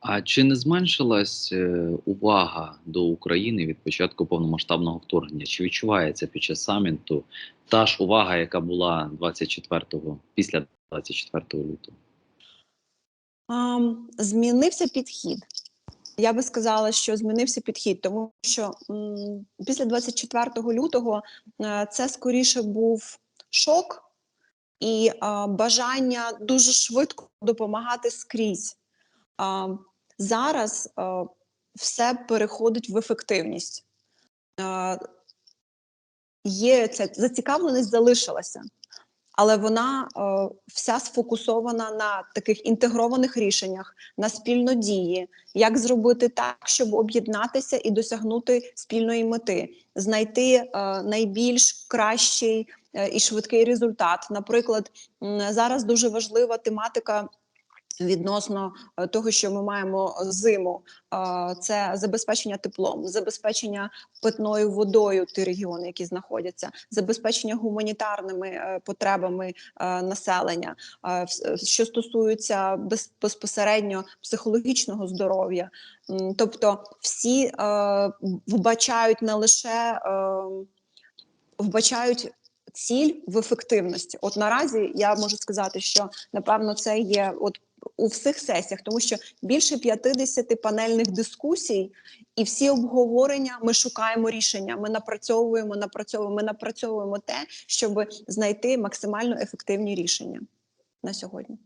А чи не зменшилась е, увага до України від початку повномасштабного вторгнення? Чи відчувається під час саміту та ж увага, яка була 24-го, після 24 лютого? Змінився підхід. Я би сказала, що змінився підхід, тому що м, після 24 лютого е, це скоріше був шок і бажання дуже швидко допомагати скрізь. Зараз а, все переходить в ефективність. Є ця зацікавленість залишилася, але вона е, вся сфокусована на таких інтегрованих рішеннях, на спільнодії, як зробити так, щоб об'єднатися і досягнути спільної мети, знайти е, найбільш кращий е, і швидкий результат. Наприклад, зараз дуже важлива тематика. Відносно е, того, що ми маємо зиму, це забезпечення теплом, забезпечення питною водою ті регіони, які знаходяться, забезпечення гуманітарними е, потребами е, населення, що стосується без- безпосередньо психологічного здоров'я. Тобто всі вбачають не лише вбачають ціль в ефективності. От наразі я можу сказати, що напевно це є от у всіх сесіях, тому що більше 50 панельних дискусій, і всі обговорення ми шукаємо рішення. Ми напрацьовуємо, напрацьовуємо, ми напрацьовуємо те, щоб знайти максимально ефективні рішення на сьогодні.